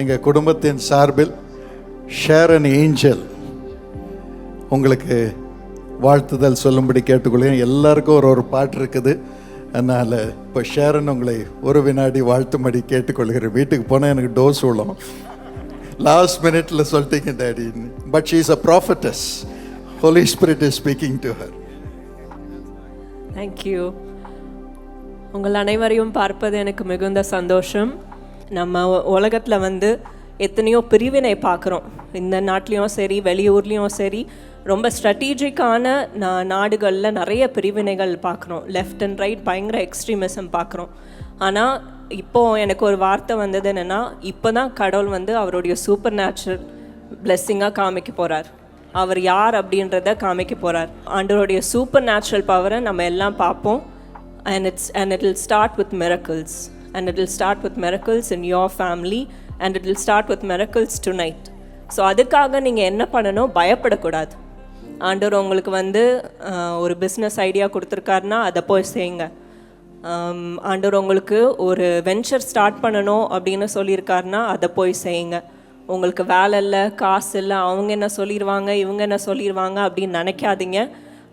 எங்கள் குடும்பத்தின் சார்பில் ஷேர் அண்ட் ஏஞ்சல் உங்களுக்கு வாழ்த்துதல் சொல்லும்படி கேட்டுக்கொள்கிறேன். எல்லாருக்கும் ஒரு ஒரு பாட்டு இருக்குது. அதனால் இப்போ ஷேரன் உங்களை ஒரு வினாடி வாழ்த்தும்படி கேட்டுக்கொள்கிறேன். வீட்டுக்கு போனால் எனக்கு டோஸ் விழும் லாஸ்ட் மினிட்ல சொல்லிட்டீங்க டேடின்னு but she is a prophetess holy spirit is speaking to her thank you உங்கள் அனைவரையும் பார்ப்பது எனக்கு மிகுந்த சந்தோஷம். நம்ம உலகத்தில் வந்து எத்தனையோ பிரிவினை பார்க்குறோம் இந்த நாட்டிலையும் சரி வெளியூர்லேயும் சரி ரொம்ப ஸ்ட்ராட்டஜிக்கான நா நாடுகளில் நிறைய பிரிவினைகள் பார்க்குறோம் லெஃப்ட் அண்ட் ரைட் பயங்கர எக்ஸ்ட்ரீமிசம் பார்க்குறோம் ஆனால் இப்போது எனக்கு ஒரு வார்த்தை வந்தது என்னென்னா இப்போ தான் கடவுள் வந்து அவருடைய சூப்பர் நேச்சுரல் பிளெஸ்ஸிங்காக காமிக்க போகிறார் அவர் யார் அப்படின்றத காமிக்க போகிறார் ஆண்டவருடைய சூப்பர் நேச்சுரல் பவரை நம்ம எல்லாம் பார்ப்போம் and it's and it'll start with miracles. And it will start with miracles in your family and it will start with miracles tonight. So அதுக்காக நீங்கள் என்ன பண்ணணும்? பயப்படக்கூடாது. ஆண்டவர் உங்களுக்கு வந்து ஒரு பிஸ்னஸ் ஐடியா கொடுத்துருக்காருன்னா அதை போய் செய்யுங்க. ஆண்டவர் உங்களுக்கு ஒரு வெஞ்சர் ஸ்டார்ட் பண்ணணும் அப்படின்னு சொல்லியிருக்காருன்னா அதை போய் செய்யுங்க. உங்களுக்கு வேலை இல்லை காசு இல்லை அவங்க என்ன சொல்லிடுவாங்க இவங்க என்ன சொல்லிடுவாங்க அப்படின்னு நினைக்காதீங்க.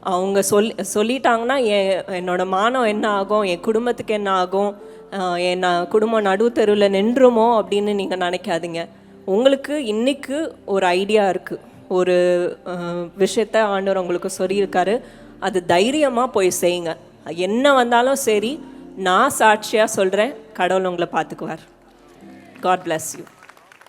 அவங்க சொல் சொல்லிட்டாங்கன்னா என் என்னோட மானம் என்ன ஆகும்? என் குடும்பத்துக்கு என்ன ஆகும்? என் நான் குடும்பம் நடுத்தருவில் நின்றுமோ அப்படின்னு நீங்கள் நினைக்காதீங்க. உங்களுக்கு இன்றைக்கு ஒரு ஐடியா இருக்குது ஒரு விஷயத்த ஆண்டவர் உங்களுக்கு சொல்லியிருக்காரு. அது தைரியமாக போய் செய்யுங்க. என்ன வந்தாலும் சரி நான் சாட்சியாக சொல்கிறேன் கடவுள் உங்களை பார்த்துக்குவார். God bless you